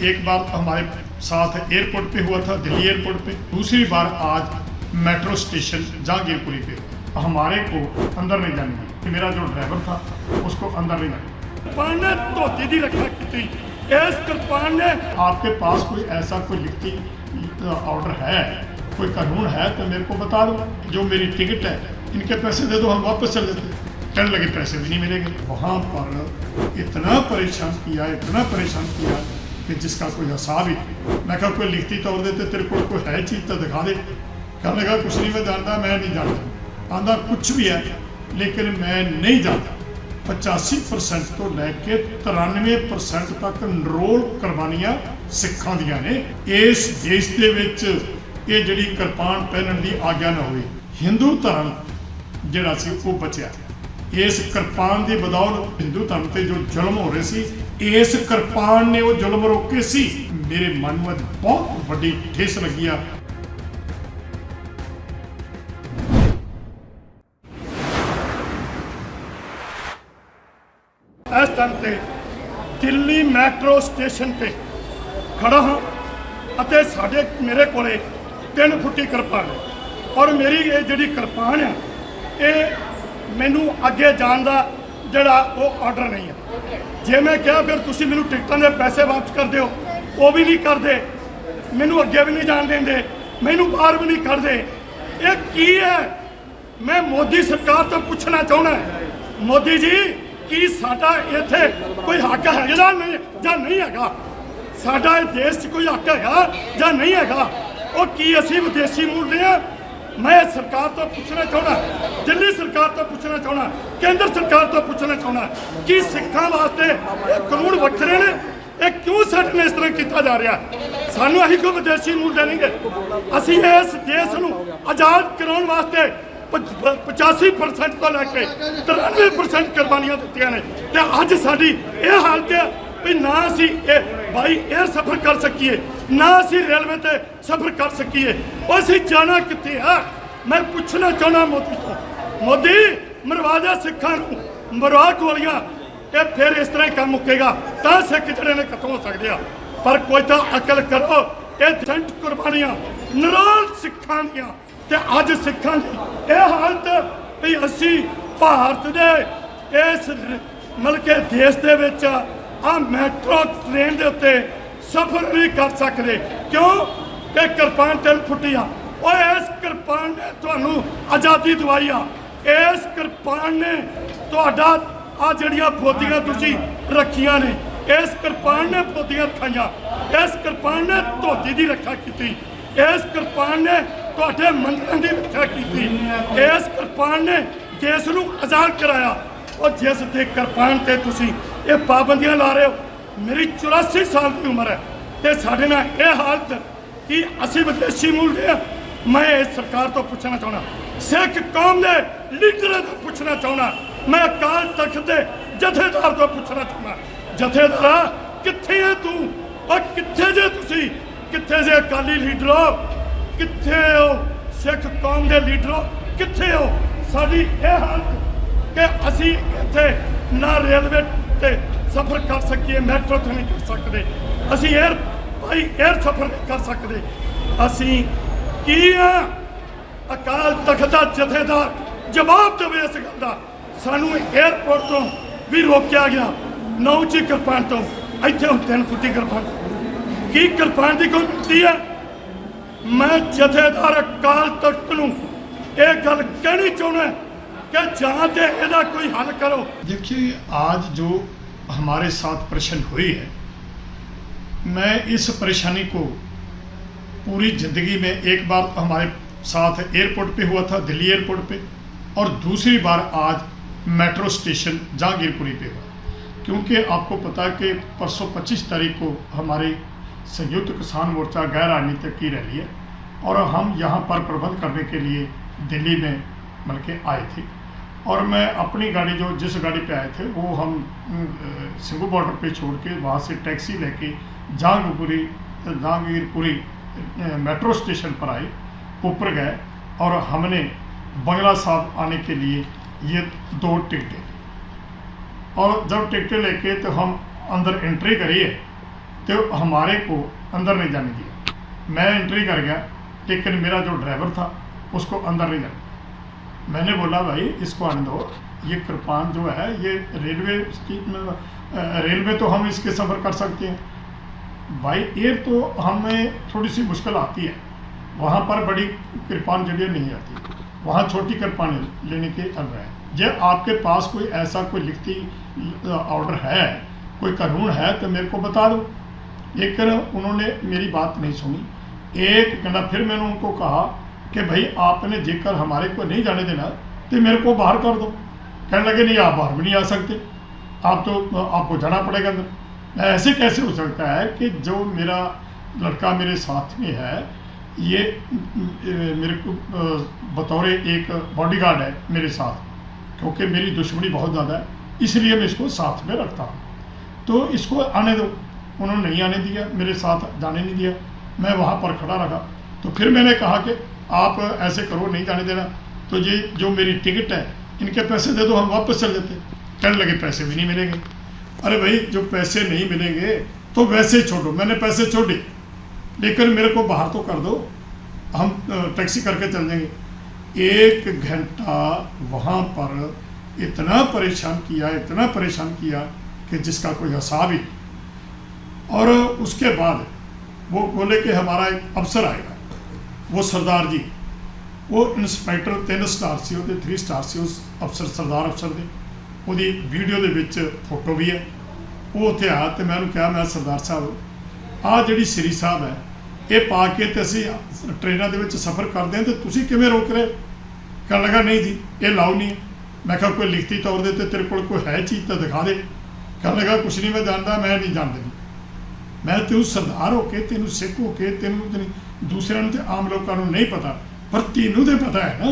एक बार हमारे साथ एयरपोर्ट पे हुआ था दिल्ली एयरपोर्ट पे। दूसरी बार आज मेट्रो स्टेशन जहांगीरपुरी पे। हमारे को अंदर नहीं जाने दिया। मेरा जो ड्राइवर था उसको अंदर नहीं जाने ने धोती की इस ने आपके पास कोई ऐसा कोई लिखती ऑर्डर है? कोई कानून है तो मेरे को बता दो। जो मेरी टिकट है इनके पैसे दे दो हम वापस चले जाते कहने लगे पैसे भी नहीं मिलेंगे। वहाँ पर इतना परेशान किया इतना परेशान किया। कि जिसका कोई हिसाब ही नहीं। मैं कहा कोई लिखती तौर देते तेरे को कोई है चीज़ तो दिखा दे कहने लगा कुछ नहीं मैं जानता मैं नहीं जानता आंदा कुछ भी है लेकिन मैं नहीं जानता 85% ਤੋਂ ਲੈ ਕੇ 93% ਤੱਕ ਨਰੋਲ ਕੁਰਬਾਨੀਆਂ ਸਿੱਖਾਂ ਦੀਆਂ ਨੇ ਇਸ ਦੇਸ਼ ਦੇ ਵਿੱਚ ਇਹ ਜਿਹੜੀ ਕਿਰਪਾਨ ਪਹਿਨਣ ਦੀ ਆਗਿਆ ਨਾ ਹੋਈ ਹਿੰਦੂ ਧਰਮ ਜਿਹੜਾ ਸੀ ਉਹ ਬਚਿਆ ਇਸ ਕਿਰਪਾਨ ਦੀ ਬਦੌਲਤ ਹਿੰਦੂ ਧਰਮ ਤੇ ਜੋ ਜ਼ੁਲਮ ਹੋ ਰਹੇ ਸੀ ਇਸ ਕਿਰਪਾਨ ਨੇ ਉਹ ਜ਼ੁਲਮ ਰੋਕੇ ਸੀ। ਮੇਰੇ ਮਨ ਵਿੱਚ ਬਹੁਤ ਵੱਡੀ ਠੇਸ ਲੱਗੀ ਆ। ਇਸ ਟਾਈਮ ਤੇ ਦਿੱਲੀ ਮੈਟਰੋ ਸਟੇਸ਼ਨ ਤੇ ਖੜਾ ਹਾਂ ਅਤੇ ਸਾਡੇ, ਮੇਰੇ ਕੋਲੇ 3 ਫੁੱਟੀ ਕਿਰਪਾਨ ਹੈ। ਔਰ ਮੇਰੀ ਇਹ ਜਿਹੜੀ ਕਿਰਪਾਨ ਆ, ਇਹ ਮੈਨੂੰ ਅੱਗੇ ਜਾਣ ਦਾ ਜਿਹੜਾ ਉਹ ਆਰਡਰ ਨਹੀਂ ਹੈ। ਜੇ ਮੈਂ ਕਿਹਾ ਫਿਰ ਤੁਸੀਂ ਮੈਨੂੰ ਟਿਕਟਾਂ ਦੇ ਪੈਸੇ ਵਾਪਸ ਕਰ ਦਿਓ, ਉਹ ਵੀ ਨਹੀਂ ਕਰਦੇ। ਮੈਨੂੰ ਅੱਗੇ ਵੀ ਨਹੀਂ ਜਾਣ ਦਿੰਦੇ, ਮੈਨੂੰ ਬਾਹਰ ਵੀ ਨਹੀਂ ਕਰਦੇ ਇਹ ਕੀ ਹੈ? ਮੈਂ ਮੋਦੀ ਸਰਕਾਰ ਤੋਂ ਪੁੱਛਣਾ ਚਾਹੁੰਦਾ ਮੋਦੀ ਜੀ, ਕੀ ਸਾਡਾ ਇੱਥੇ ਕੋਈ ਹੱਕ ਹੈਗਾ ਜਾਂ ਨਹੀਂ ਜਾਂ ਨਹੀਂ ਹੈਗਾ? ਸਾਡਾ ਇਹ ਦੇਸ਼ 'ਚ ਕੋਈ ਹੱਕ ਹੈਗਾ ਜਾਂ ਨਹੀਂ ਹੈਗਾ? ਉਹ ਕੀ ਅਸੀਂ ਵਿਦੇਸ਼ੀ ਮੂਲ ਦੇ ਆ ਮੈਂ ਸਰਕਾਰ ਤੋਂ ਪੁੱਛਣਾ ਚਾਹੁੰਦਾ ਦਿੱਲੀ ਸਰਕਾਰ ਤੋਂ ਪੁੱਛਣਾ ਚਾਹੁੰਦਾ ਕੇਂਦਰ ਸਰਕਾਰ ਤੋਂ ਪੁੱਛਣਾ ਚਾਹੁੰਦਾ ਕਿ ਸਿੱਖਾਂ ਵਾਸਤੇ ਇਹ ਕਾਨੂੰਨ ਵੱਖਰੇ ਨੇ, ਇਹ ਕਿਉਂ ਸਾਡੇ ਨਾਲ ਇਸ ਤਰ੍ਹਾਂ ਕੀਤਾ ਜਾ ਰਿਹਾ? ਸਾਨੂੰ ਅਸੀਂ ਕੋਈ ਵਿਦੇਸ਼ੀ ਮੂਲ ਦੇਣਗੇ। ਅਸੀਂ ਇਸ ਦੇਸ਼ ਨੂੰ ਆਜ਼ਾਦ ਕਰਾਉਣ ਵਾਸਤੇ 85% ਤੋਂ ਲੈ ਕੇ 93% ਕੁਰਬਾਨੀਆਂ ਦਿੱਤੀਆਂ ਨੇ। ਤੇ ਅੱਜ ਸਾਡੀ ਇਹ ਹਾਲਤ ਹੈ ਵੀ ਨਾ ਅਸੀਂ ਇਹ ਬਾਈ 에ਅਰ ਸਫ਼ਰ ਕਰ ਸਕੀਏ, ਨਾ ਅਸੀਂ ਰੇਲਵੇ ਤੇ ਸਫ਼ਰ ਕਰ ਸਕੀਏ। ਉਹ ਅਸੀਂ ਜਾਣਾ ਕਿੱਥੇ ਆ? ਮੈਂ ਪੁੱਛਣਾ ਚਾਹੁੰਦਾ ਮੋਦੀ ਤੋਂ। ਮੋਦੀ ਮਰਵਾ ਦੇ ਸਿੱਖਾਂ ਨੂੰ ਮਰਵਾ ਗੋਲੀਆਂ ਇਹ ਫਿਰ ਇਸ ਤਰ੍ਹਾਂ ਹੀ ਕੰਮ ਮੁੱਕੇਗਾ। ਤਾਂ ਸਿੱਖ ਜਿਹੜੇ ਨੇ ਖਤਮ ਹੋ ਸਕਦੇ ਆ? ਪਰ ਕੋਈ ਤਾਂ ਅਕਲ ਕਰੋ, ਇਹ ਜੰਟ ਕੁਰਬਾਨੀਆਂ, ਨਰਾਲ ਸਿੱਖਾਂ ਦੀਆਂ, ਤੇ ਅੱਜ ਸਿੱਖਾਂ ਦੀ ਇਹ ਹਾਲਤ ਵੀ ਅਸੀਂ ਭਾਰਤ ਦੇ ਇਸ ਰ- ਮਤਲਬ ਕਿ ਦੇਸ਼ ਦੇ ਵਿੱਚ ਆ ਮੈਟਰੋ ਟ੍ਰੇਨ ਦੇ ਉੱਤੇ ਸਫ਼ਰ ਵੀ ਕਰ ਸਕਦੇ। ਕਿਉਂ? ਕਿ ਕਿਰਪਾਨ ਤਿਲ ਫੁੱਟੀ ਆ। ਓਏ, ਇਸ ਕਿਰਪਾਨ ਨੇ ਤੁਹਾਨੂੰ ਆਜ਼ਾਦੀ ਦਵਾਈ ਆ। ਇਸ ਕਿਰਪਾਨ ਨੇ ਤੁਹਾਡਾ ਆ ਜਿਹੜੀਆਂ ਫੋਦੀਆਂ ਤੁਸੀਂ ਰੱਖੀਆਂ ਨੇ, ਇਸ ਕਿਰਪਾਨ ਨੇ ਫੋਦੀਆਂ ਰਖਾਈਆਂ, ਇਸ ਕਿਰਪਾਨ ਨੇ ਧੋਤੀ ਦੀ ਰੱਖਿਆ ਕੀਤੀ, ਇਸ ਕਿਰਪਾਨ ਨੇ ਤੁਹਾਡੇ ਮੰਦਰਾਂ ਦੀ ਰੱਖਿਆ ਕੀਤੀ, ਇਸ ਕਿਰਪਾਨ ਨੇ ਦੇਸ਼ ਨੂੰ ਆਜ਼ਾਦ ਕਰਾਇਆ, ਉਹ ਜਿਸ ਦੇ ਕਿਰਪਾਨ ਤੇ ਤੁਸੀਂ ਇਹ ਪਾਬੰਦੀਆਂ ਲਾ ਰਹੇ ਹੋ। ਮੇਰੀ 84 ਸਾਲ ਦੀ ਉਮਰ ਹੈ ਤੇ ਸਾਡੇ ਨਾਲ ਇਹ ਹਾਲਤ ਕਿ ਅਸੀਂ ਵਿਦੇਸ਼ੀ ਮੂਲ ਦੇ ਹਾਂ ਮੈਂ ਇਸ ਸਰਕਾਰ ਤੋਂ ਪੁੱਛਣਾ ਚਾਹੁੰਦਾ। ਸਿੱਖ ਕੌਮ ਦੇ ਲੀਡਰਾਂ ਤੋਂ ਪੁੱਛਣਾ ਚਾਹੁੰਦਾ। ਮੈਂ ਅਕਾਲ ਤਖਤ ਦੇ ਜਥੇਦਾਰ ਤੋਂ ਪੁੱਛਣਾ ਚਾਹੁੰਦਾ। ਜਥੇਦਾਰਾ, ਕਿੱਥੇ ਹੈ ਤੂੰ? ਉਹ ਕਿੱਥੇ ਜੇ ਤੁਸੀਂ? ਕਿੱਥੇ ਜੇ ਅਕਾਲੀ ਲੀਡਰੋ ਕਿੱਥੇ ਹੋ ਸਿੱਖ ਕੌਮ ਦੇ ਲੀਡਰੋ ਕਿੱਥੇ ਹੋ? ਸਾਡੀ ਇਹ ਹਾਲਤ ਕਿ ਅਸੀਂ ਇੱਥੇ ਨਾ ਰੇਲਵੇ ਤੇ ਸਫ਼ਰ ਕਰ ਸਕੀਏ, ਮੈਟਰੋ ਤੇ ਨਹੀਂ ਕਰ ਸਕਦੇ। ਅਸੀਂ 에ਅਰ ਭਾਈ 에ਅਰ ਸਫ਼ਰ ਨਹੀਂ ਕਰ ਸਕਦੇ। ਅਸੀਂ ਕੀ ਆ? ਅਕਾਲ ਤਖਤ ਦਾ ਜਥੇਦਾਰ ਜਵਾਬ ਦੇਵੇ ਇਸ ਗੱਲ ਦਾ। ਸਾਨੂੰ 에ਅਰਪੋਰਟ ਤੋਂ ਵੀ ਰੋਕਿਆ ਗਿਆ। ਨੌਜੀ ਕਿਰਪਾਨ ਤੋਂ। ਇੱਥੇ ਹੁੰਦੇ ਨੇ ਕੁੱਤੀ ਕਿਰਪਾਨ। ਕੀ ਕਿਰਪਾਨ ਦੀ ਕੋਈ ਮਿੱਤੀ ਹੈ? ਮੈਂ ਜਥੇਦਾਰ ਅਕਾਲ ਤਖਤ ਨੂੰ ਇਹ ਗੱਲ ਕਹਿਣੀ ਚਾਹੁੰਦਾ ਕਿ ਜਾਂ ਤੇ ਇਹਦਾ ਕੋਈ ਹੱਲ ਕਰੋ। ਦੇਖिए आज ਜੋ ਹਮਾਰੇ ਸਾਥ प्रश्न ਹੋਈ ਹੈ, ਮੈਂ ਇਸ ਪ੍ਰੇਸ਼ਾਨੀ को पूरी ज़िंदगी में एक बार हमारे साथ एयरपोर्ट पे हुआ था, दिल्ली एयरपोर्ट पे। और दूसरी बार आज मेट्रो स्टेशन जहांगीरपुरी पे हुआ। क्योंकि आपको पता है कि परसों 25 तारीख को हमारे संयुक्त किसान मोर्चा गैर राजनीतिक की रैली है और हम यहाँ पर प्रबंध करने के लिए दिल्ली में मतलब के आए थे। और मैं अपनी गाड़ी जो, जिस गाड़ी पे आए थे, वो हम सिंगू बॉर्डर पे छोड़ के वहाँ से टैक्सी लेके जहांगीरपुरी जहांगीरपुरी मेट्रो स्टेशन पर आए। ऊपर गए और हमने बंगला साहब आने के लिए ये दो टिकटें और जब टिकटें लेके तो हम अंदर एंट्री करिए तो हमारे को अंदर नहीं जाने दिया। मैं एंट्री कर गया, लेकिन मेरा जो ड्राइवर था, उसको अंदर नहीं जाने मैंने बोला, भाई, इसको आने दो। ये कृपान जो है, ये रेलवे रेलवे तो हम इसके सफ़र कर सकते हैं। बाई एयर तो हमें थोड़ी सी मुश्किल आती है। वहाँ पर बड़ी कृपान जगह नहीं आती। वहाँ छोटी कृपान लेने के अंदर है। जे आपके पास कोई ऐसा कोई लिखती ऑर्डर है, कोई कानून है तो मेरे को बता दो। लेकिन उन्होंने मेरी बात नहीं सुनी। एक घंटा फिर मैंने उनको कहा कि भाई, आपने जेकर हमारे को नहीं जाने देना तो मेरे को बाहर कर दो। कहने लगे, नहीं, आप बाहर भी नहीं आ सकते। आप तो आपको जाना पड़ेगा अंदर। ऐसे कैसे हो सकता है कि जो मेरा लड़का मेरे साथ में है ये मेरे को बतौर एक बॉडीगार्ड है मेरे साथ, क्योंकि मेरी दुश्मनी बहुत ज़्यादा है, इसलिए मैं इसको साथ में रखता हूँ। तो इसको आने दो। उन्होंने नहीं आने दिया, मेरे साथ जाने नहीं दिया। मैं वहाँ पर खड़ा रहा। तो फिर मैंने कहा कि आप ऐसे करो, नहीं जाने देना। तो ये जो मेरी टिकट है, इनके पैसे दे दो, हम वापस चल देते। कहने लगे, पैसे भी नहीं मिलेंगे। अरे भाई, जो पैसे नहीं मिलेंगे तो वैसे छोड़ो। मैंने पैसे छोड़े लेकिन मेरे को बाहर तो कर दो हम अ, टैक्सी करके चल जाएंगे एक घंटा वहाँ पर इतना परेशान किया इतना परेशान किया कि जिसका कोई हिसाब ही नहीं। और उसके बाद वो बोले कि हमारा एक अफसर आएगा वो सरदार जी ਉਹ ਇਨਸਪੈਕਟਰ ਤਿੰਨ ਸਟਾਰ ਸੀ ਉਹਦੇ 3 ਸਟਾਰ ਸੀ ਉਸ ਅਫਸਰ ਸਰਦਾਰ ਅਫਸਰ ਦੇ ਉਹਦੀ ਵੀਡੀਓ ਦੇ ਵਿੱਚ ਫੋਟੋ ਵੀ ਹੈ ਉਹ ਉੱਥੇ ਆ ਤੇ ਮੈਂ ਉਹਨੂੰ ਕਿਹਾ ਮੈਂ ਸਰਦਾਰ ਸਾਹਿਬ ਆਹ ਜਿਹੜੀ ਸ੍ਰੀ ਸਾਹਿਬ ਹੈ ਇਹ ਪਾ ਕੇ ਤੇ ਅਸੀਂ ਟ੍ਰੇਨਾਂ ਦੇ ਵਿੱਚ ਸਫ਼ਰ ਕਰਦੇ ਹਾਂ ਤੇ ਤੁਸੀਂ ਕਿਵੇਂ ਰੋਕ ਰਹੇ? ਕਹਿਣ ਲੱਗਾ, ਨਹੀਂ ਜੀ, ਇਹ ਲਾਉ ਨਹੀਂ ਮੈਂ ਕਿਹਾ, ਕੋਈ ਲਿਖਤੀ ਤੌਰ ਦੇ ਤੇ ਤੇਰੇ ਕੋਲ ਕੋਈ ਹੈ ਚੀਜ਼ ਤਾਂ ਦਿਖਾ ਦੇ। ਕਹਿਣ ਲੱਗਾ, ਕੁਛ ਨਹੀਂ, ਮੈਂ ਜਾਣਦਾ, ਮੈਂ ਨਹੀਂ ਜਾਣਦਾ ਮੈਂ ਤੈਨੂੰ ਸਰਦਾਰ ਹੋ ਕੇ, ਤੈਨੂੰ ਸਿੱਖ ਹੋ ਕੇ, ਤੈਨੂੰ ਦੂਸਰਿਆਂ ਨੂੰ ਤੇ ਆਮ ਲੋਕਾਂ ਨੂੰ ਨਹੀਂ ਪਤਾ, ਪਰ ਤੈਨੂੰ ਤੇ ਪਤਾ ਹੈ ਨਾ।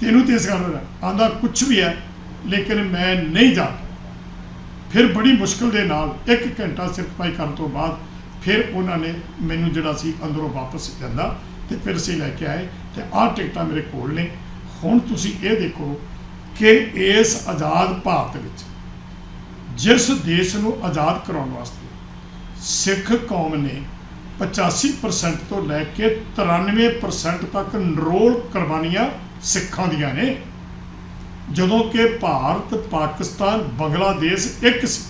ਤੈਨੂੰ ਤੇ ਇਸ ਗੱਲ ਦਾ ਆਂਦਾ ਕੁਝ ਵੀ ਹੈ, ਲੇਕਿਨ ਮੈਂ ਨਹੀਂ ਜਾਣਦਾ। ਫਿਰ ਬੜੀ ਮੁਸ਼ਕਲ ਦੇ ਨਾਲ ਇੱਕ ਘੰਟਾ ਸਿਰਫ ਸਿਰਫਾਈ ਕਰਨ ਤੋਂ ਬਾਅਦ ਫਿਰ ਉਹਨਾਂ ਨੇ ਮੈਨੂੰ ਜਿਹੜਾ ਸੀ ਅੰਦਰੋਂ ਵਾਪਸ ਜਾਂਦਾ ਤੇ ਫਿਰ ਅਸੀਂ ਲੈ ਕੇ ਆਏ ਤੇ ਆਹ ਟਿਕਟਾਂ ਮੇਰੇ ਕੋਲ ਨੇ। ਹੁਣ ਤੁਸੀਂ ਇਹ ਦੇਖੋ ਕਿ ਇਸ ਆਜ਼ਾਦ ਭਾਰਤ ਵਿੱਚ ਜਿਸ ਦੇਸ਼ ਨੂੰ ਆਜ਼ਾਦ ਕਰਾਉਣ ਵਾਸਤੇ ਸਿੱਖ ਕੌਮ ਨੇ 85% ਤੋਂ ਲੈ ਕੇ 93% ਤੱਕ ਨਰੋਲ ਕੁਰਬਾਨੀਆਂ ਸਿੱਖਾਂ ਦੀਆਂ ਨੇ। ਜਦੋਂ ਕਿ ਭਾਰਤ, ਪਾਕਿਸਤਾਨ, ਬੰਗਲਾਦੇਸ਼ ਇੱਕ ਸੀ।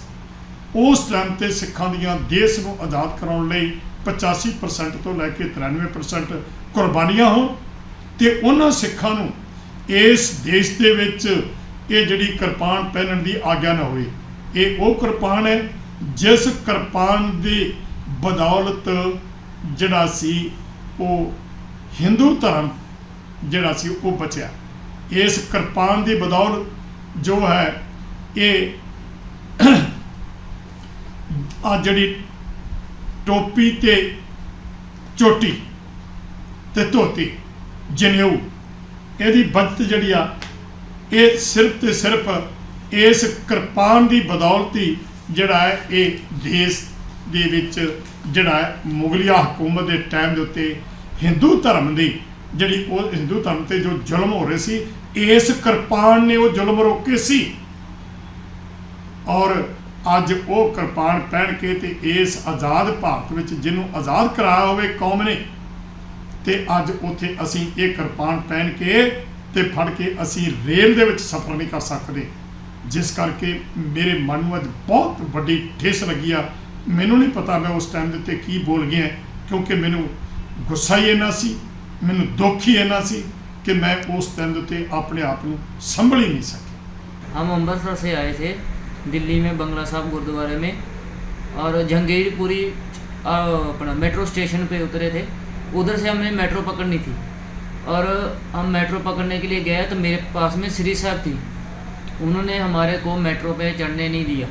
ਉਸ ਟਾਈਮ ਤੇ ਸਿੱਖਾਂ ਦੀਆਂ ਦੇਸ਼ ਨੂੰ ਆਜ਼ਾਦ ਕਰਾਉਣ ਲਈ 85% ਤੋਂ ਲੈ ਕੇ 93% ਕੁਰਬਾਨੀਆਂ ਹੋਣ ਤੇ ਉਹਨਾਂ ਸਿੱਖਾਂ ਨੂੰ ਇਸ ਦੇਸ਼ ਦੇ ਵਿੱਚ ਇਹ ਜਿਹੜੀ ਕਿਰਪਾਨ ਪਹਿਨਣ ਦੀ ਆਗਿਆ ਨਾ ਹੋਵੇ, ਇਹ ਉਹ ਕਿਰਪਾਨ ਹੈ ਜਿਸ ਕਿਰਪਾਨ ਦੀ ਬਦੌਲਤ ਜਿਹੜਾ ਸੀ ਉਹ ਹਿੰਦੂ ਧਰਮ ਜਿਹੜਾ ਸੀ ਉਹ ਬਚਿਆ। ਇਸ ਕਿਰਪਾਨ ਦੀ ਬਦੌਲਤ ਜੋ ਹੈ, ਇਹ ਆ ਜਿਹੜੀ ਟੋਪੀ ਤੇ ਚੋਟੀ ਤੇ ਧੋਤੀ ਜਨੇਊ ਇਹਦੀ ਬਚਤ ਜਿਹੜੀ ਆ, ਇਹ ਸਿਰਫ ਤੇ ਸਿਰਫ ਇਸ ਕਿਰਪਾਨ ਦੀ ਬਦੌਲਤੀ ਜਿਹੜਾ ਹੈ, ਇਹ ਦੇਸ਼ ਦੇ ਵਿੱਚ ਜਿਹੜਾ ਹੈ, ਮੁਗਲਿਆ ਹਕੂਮਤ ਦੇ ਟਾਈਮ ਦੇ ਉੱਤੇ ਹਿੰਦੂ ਧਰਮ ਦੀ ਜਿਹੜੀ ਉਹ ਹਿੰਦੂ ਧਰਮ ਤੇ ਜੋ ਜ਼ੁਲਮ ਹੋ ਰਹੇ ਸੀ, ਇਸ ਕਿਰਪਾਨ ਨੇ ਉਹ ਜ਼ੁਲਮ ਰੋਕੇ ਸੀ। ਔਰ ਅੱਜ ਉਹ ਕਿਰਪਾਨ ਪਹਿਨ ਕੇ ਤੇ ਇਸ ਆਜ਼ਾਦ ਭਾਰਤ ਵਿੱਚ ਜਿਹਨੂੰ ਆਜ਼ਾਦ ਕਰਾਇਆ ਹੋਵੇ ਕੌਮ ਨੇ, ਤੇ ਅੱਜ ਉੱਥੇ ਅਸੀਂ ਇਹ ਕਿਰਪਾਨ ਪਹਿਨ ਕੇ ਤੇ ਫੜ ਕੇ ਅਸੀਂ ਰੇਲ ਦੇ ਵਿੱਚ ਸਫ਼ਰ ਨਹੀਂ ਕਰ ਸਕਦੇ। ਜਿਸ ਕਰਕੇ ਮੇਰੇ ਮਨ ਨੂੰ ਅੱਜ ਬਹੁਤ ਵੱਡੀ ਠੇਸ ਲੱਗੀ ਆ। ਮੈਨੂੰ ਨਹੀਂ ਪਤਾ ਮੈਂ ਉਸ ਟਾਈਮ ਦੇ ਉੱਤੇ ਕੀ ਬੋਲ ਗਿਆ, ਕਿਉਂਕਿ ਮੈਨੂੰ ਗੁੱਸਾ ਹੀ ਇੰਨਾ ਸੀ, ਮੈਨੂੰ ਦੁੱਖ ਹੀ ਇੰਨਾ ਸੀ ਕਿ ਮੈਂ ਉਸ ਟਾਈਮ ਦੇ ਉੱਤੇ ਆਪਣੇ ਆਪ ਨੂੰ ਸੰਭਲ ਹੀ ਨਹੀਂ ਸਕਿਆ। ਹਮ ਅੰਮ੍ਰਿਤਸਰ ਸੇ ਆਏ ਥੇ। दिल्ली में बंगला साहब गुरुद्वारे में और जहांगीरपुरी अपना मेट्रो स्टेशन पे उतरे थे। उधर से हमने मेट्रो पकड़नी थी। और हम मेट्रो पकड़ने के लिए गए तो मेरे पास में श्री साहब थी। उन्होंने हमारे को मेट्रो पे चढ़ने नहीं दिया।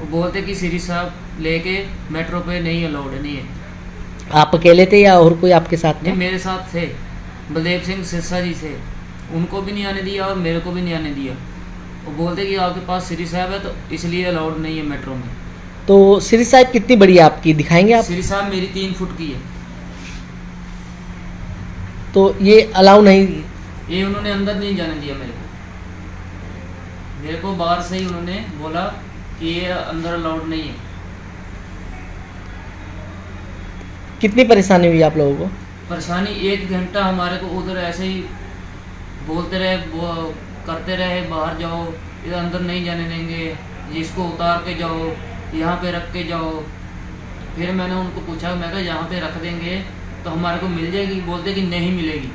वो बोलते कि श्री साहब लेके मेट्रो पे नहीं अलाउड नहीं है। आप अकेले थे या और कोई आपके साथ नहीं में? मेरे साथ थे। बलदेव सिंह सिरसा जी थे। उनको भी नहीं आने दिया और मेरे को भी नहीं आने दिया। वो बोलते कि आपके पास श्री साहब है तो इसलिए अलाउड नहीं है मेट्रो में। तो श्री साहब कितनी बड़ी है आपकी? दिखाएँगे आप? श्री साहब मेरी तीन फुट की है। तो ये अलाउ नहीं ये उन्होंने अंदर नहीं जाने दिया मेरे को। मेरे को बाहर से ही उन्होंने बोला कि ये अंदर अलाउड नहीं है। कितनी परेशानी हुई आप लोगों को? परेशानी एक घंटा हमारे को उधर ऐसे ही बोलते रहे वो करते रहे, बाहर जाओ, इधर अंदर नहीं जाने देंगे इसको उतार के जाओ, यहाँ पे रख के जाओ। फिर मैंने उनको पूछा, मैं कहा, यहाँ पे रख देंगे तो हमारे को मिल जाएगी? बोलते कि नहीं मिलेगी।